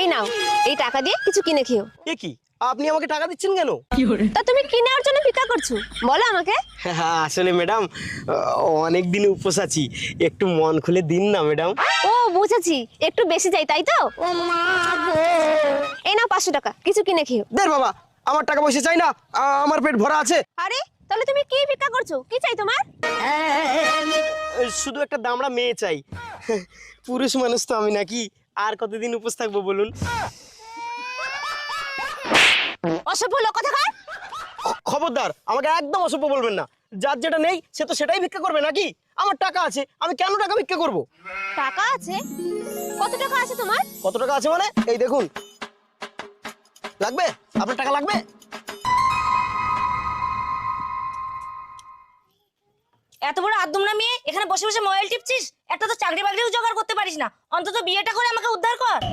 এই নাও এই টাকা দিয়ে কিছু কিনে খেও। এ কি? আপনি আমাকে টাকা দিচ্ছেন কেন? তা তুমি কি নেওয়ার জন্য ভিক্ষা করছ বলো আমাকে। হ্যাঁ, আসলে ম্যাডাম অনেক দিন উপোস আছি। একটু মন খুলে দিন না ম্যাডাম। ও বুঝেছি একটু বেশি চাই তাই তো? এই নাও পাঁচশো টাকা কিছু কিনে খেও। দের বাবা আমার টাকা পয়সা চাই না আমার পেট ভরা আছে। আরে তাহলে তুমি কি ভিক্ষা করছ? কি চাই তোমার? শুধু একটা দামড়া মেয়ে চাই। পুরুষ মানুষ তো আমি নাকি। আর কতদিন উপোস থাকব বলুন? অসভ্য লোক কথা খবরদার আমাকে একদম অসভ্য বলবেন না। যার যেটা নেই সে তো সেটাই ভিক্ষা করবে নাকি? আমার টাকা আছে আমি কেন টাকা ভিক্ষা করব? টাকা আছে? কত টাকা আছে তোমার? কত টাকা আছে মানে? এই দেখুন। লাগবে? আপনার টাকা লাগবে? এত বড় আদম মেয়ে? এখানে বসে বসে মোবাইল টিপছিস? একটা তো চাকরি বাকরিও জোগাড় করতে পারিস না। অন্তত বিয়েটা করে আমাকে উদ্ধার কর।